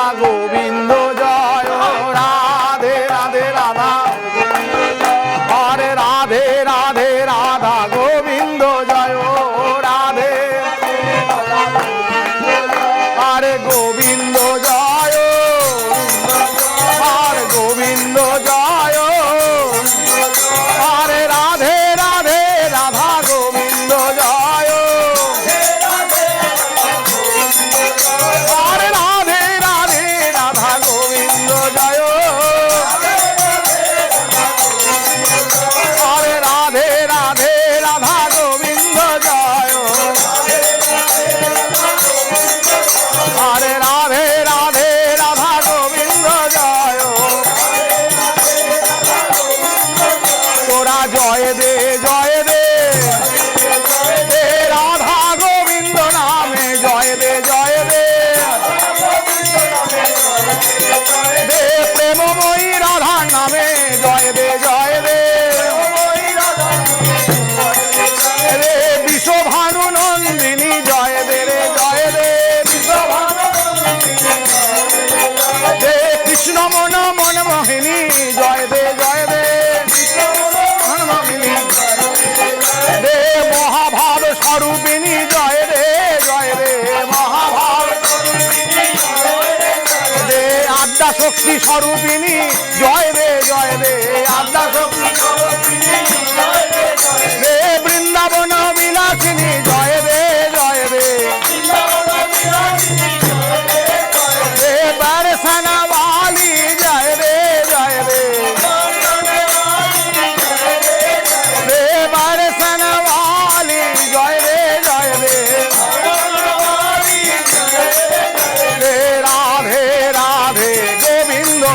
রাধা গোবিন্দ জয়। জয় দে জয় দে। রাধা গোবিন্দ নামে জয় দে জয় দে প্রেমময়ী রাধার নামে জয় দে, জয় আদ্যা শক্তি স্বরূপিনী জয় রে জয় রে আদ্যা শক্তি স্বরূপ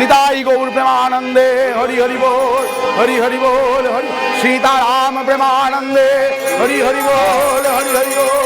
নিতাই গৌর প্রেমানন্দে, হরি হরি বল, হরি হরি বল, হরি সীতারাম প্রেমানন্দে, হরি হরি বল, হরি হরি বল।